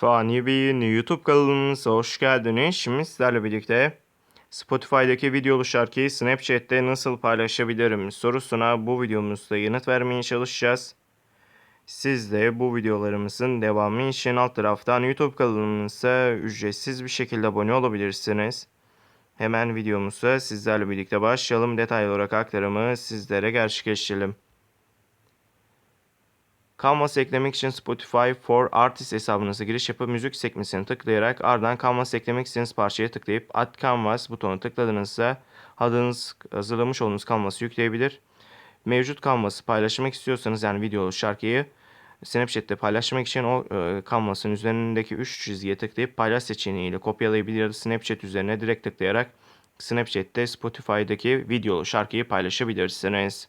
Fani Bey'in YouTube kanalımıza hoş geldiniz. Şimdi sizlerle birlikte Spotify'daki videolu şarkıyı Snapchat'te nasıl paylaşabilirim sorusuna bu videomuzda yanıt vermeye çalışacağız. Siz de bu videolarımızın devamı için alt taraftan YouTube kanalımıza ücretsiz bir şekilde abone olabilirsiniz. Hemen videomuza sizlerle birlikte başlayalım. Detaylı olarak aktarımı sizlere gerçekleştirelim. Canvas eklemek için Spotify for Artists hesabınıza giriş yapıp müzik sekmesine tıklayarak ardından Canvas eklemek istediğiniz parçaya tıklayıp Add Canvas butonuna tıkladığınızda adınız hazırlamış olduğunuz Canvas'ı yükleyebilir. Mevcut Canvas'ı paylaşmak istiyorsanız yani videolu şarkıyı Snapchat'te paylaşmak için o e, Canvas'ın üzerindeki 3 çizgiye tıklayıp paylaş seçeneğiyle kopyalayabilir ya da Snapchat üzerine direkt tıklayarak Snapchat'te Spotify'daki videolu şarkıyı paylaşabilirsiniz.